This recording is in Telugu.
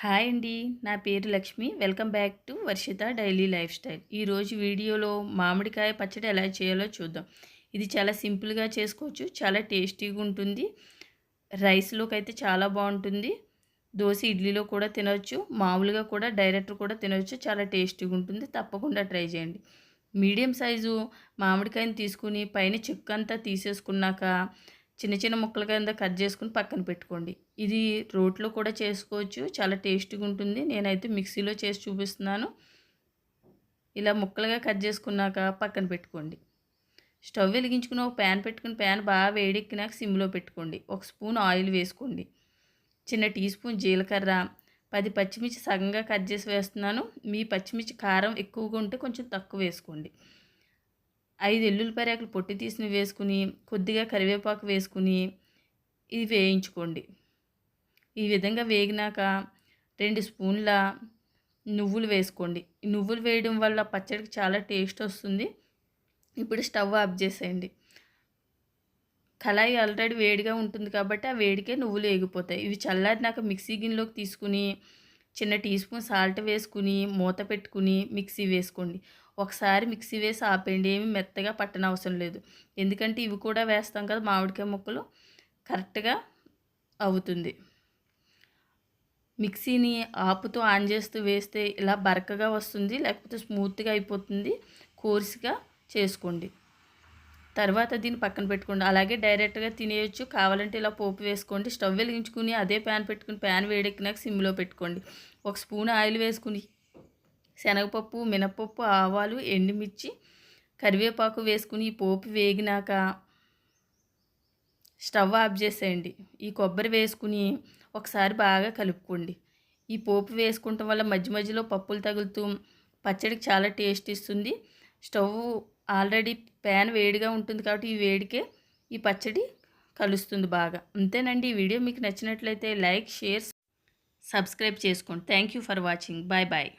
హాయ్ అండి నా పేరు Lakshmi. Welcome back to Varshitha daily lifestyle. ఈరోజు వీడియోలో మామిడికాయ పచ్చడి ఎలా చేయాలో చూద్దాం. ఇది చాలా సింపుల్గా చేసుకోవచ్చు చాలా టేస్టీగా ఉంటుంది. రైస్లోకి అయితే చాలా బాగుంటుంది. దోశ ఇడ్లీలో కూడా తినవచ్చు మామూలుగా కూడా డైరెక్ట్ కూడా తినవచ్చు చాలా టేస్టీగా ఉంటుంది. తప్పకుండా ట్రై చేయండి. మీడియం సైజు మామిడికాయని తీసుకుని పైన చెక్కు అంతా తీసేసుకున్నాక చిన్న చిన్న ముక్కల కింద కట్ చేసుకుని పక్కన పెట్టుకోండి. ఇది రోట్లో కూడా చేసుకోవచ్చు. చాలా టేస్టీగా ఉంటుంది. నేనైతే మిక్సీలో చేసి చూపిస్తున్నాను. ఇలా ముక్కలుగా కట్ చేసుకున్నాక పక్కన పెట్టుకోండి. స్టవ్ వెలిగించుకుని ఒక ప్యాన్ పెట్టుకుని ప్యాన్ బాగా వేడెక్కినాక సిమ్లో పెట్టుకోండి. ఒక స్పూన్ ఆయిల్ వేసుకోండి. చిన్న టీ స్పూన్ జీలకర్ర పది పచ్చిమిర్చి సగంగా కట్ చేసి వేస్తున్నాను. మీ పచ్చిమిర్చి కారం ఎక్కువగా ఉంటే కొంచెం తక్కువ వేసుకోండి. ఐదు ఎల్లుల్లిపాయ రేకులు పొట్టి తీసిన వేసుకుని కొద్దిగా కరివేపాకు వేసుకుని ఇది వేయించుకోండి. ఈ విధంగా వేగినాక రెండు స్పూన్ల నువ్వులు వేసుకోండి. నువ్వులు వేయడం వల్ల పచ్చడికి చాలా టేస్ట్ వస్తుంది. ఇప్పుడు స్టవ్ ఆఫ్ చేసేయండి. కళాయి ఆల్రెడీ వేడిగా ఉంటుంది కాబట్టి ఆ వేడికే నువ్వులు వేగిపోతాయి. ఇవి చల్లారినాక మిక్సీ గిన్నెలోకి తీసుకుని చిన్న టీ స్పూన్ సాల్ట్ వేసుకుని మూత పెట్టుకుని మిక్సీ వేసుకోండి. ఒకసారి మిక్సీ వేసి ఆపేయండి. ఏమి మెత్తగా పట్టనవసరం లేదు. ఎందుకంటే ఇవి కూడా వేస్తాం కదా మామిడికాయ ముక్కలు కరెక్ట్గా అవుతుంది. మిక్సీని ఆపుతూ ఆన్ చేస్తూ వేస్తే ఇలా బరకగా వస్తుంది లేకపోతే స్మూత్గా అయిపోతుంది. కోర్సుగా చేసుకోండి. తర్వాత దీన్ని పక్కన పెట్టుకోండి. అలాగే డైరెక్ట్గా తినేయచ్చు. కావాలంటే ఇలా పోపు వేసుకోండి. స్టవ్ వెలిగించుకుని అదే ప్యాన్ పెట్టుకుని ప్యాన్ వేడెక్కినాక సిమ్లో పెట్టుకోండి. ఒక స్పూన్ ఆయిల్ వేసుకుని శనగపప్పు మినపప్పు ఆవాలు ఎండుమిర్చి కరివేపాకు వేసుకుని ఈ పోపు వేగినాక స్టవ్ ఆఫ్ చేసేయండి. ఈ కొబ్బరి వేసుకుని ఒకసారి బాగా కలుపుకోండి. ఈ పోపు వేసుకుంటాం వల్ల మధ్య మధ్యలో పప్పులు తగులుతూ పచ్చడికి చాలా టేస్ట్ ఇస్తుంది. స్టవ్ ఆల్రెడీ ప్యాన్ వేడిగా ఉంటుంది కాబట్టి ఈ వేడికే ఈ పచ్చడి కలుస్తుంది బాగా. అంతేనండి. ఈ వీడియో మీకు నచ్చినట్లయితే లైక్ షేర్ సబ్స్క్రైబ్ చేసుకోండి. Thank you for watching. Bye bye.